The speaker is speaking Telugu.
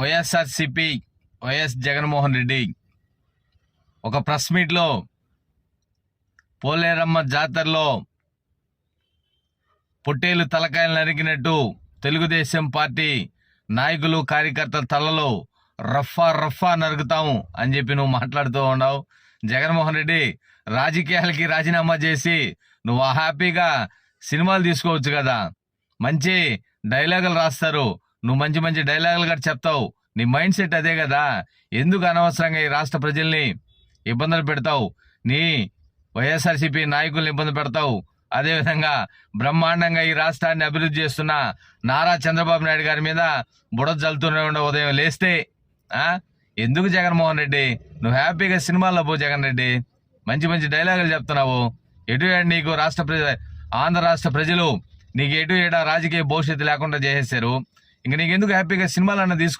వైఎస్ఆర్సిపి వైఎస్ జగన్మోహన్ రెడ్డి ఒక ప్రెస్ మీట్లో పోలేరమ్మ జాతరలో పొట్టేలు తలకాయలు నరికినట్టు తెలుగుదేశం పార్టీ నాయకులు కార్యకర్తల తలలో రఫా రఫా నరుకుతాము అని చెప్పి నువ్వు మాట్లాడుతూ ఉన్నావు. జగన్మోహన్ రెడ్డి రాజకీయాలకి రాజీనామా చేసి నువ్వు హ్యాపీగా సినిమాలు తీసుకోవచ్చు కదా. మంచి డైలాగులు రాస్తారు. నువ్వు మంచి మంచి డైలాగులు కూడా చెప్తావు. నీ మైండ్ సెట్ అదే కదా. ఎందుకు అనవసరంగా ఈ రాష్ట్ర ప్రజల్ని ఇబ్బందులు పెడతావు? నీ వైఎస్ఆర్సీపీ నాయకుల్ని ఇబ్బంది పెడతావు. అదేవిధంగా బ్రహ్మాండంగా ఈ రాష్ట్రాన్ని అభివృద్ధి చేస్తున్న నారా చంద్రబాబు నాయుడు గారి మీద బుడద జల్లుతూనే ఉండే ఉదయం లేస్తే ఎందుకు జగన్మోహన్ రెడ్డి? నువ్వు హ్యాపీగా సినిమాల్లో పో జగన్ రెడ్డి. మంచి మంచి డైలాగులు చెప్తున్నావు. ఎటు నీకు రాష్ట్ర ప్రజ ఆంధ్ర రాష్ట్ర ప్రజలు నీకు ఎటు ఏడా రాజకీయ భవిష్యత్తు లేకుండా చేసేసారు ఇంకా నీకు ఎందుకు హ్యాపీగా సినిమాలన్నా తీసుకో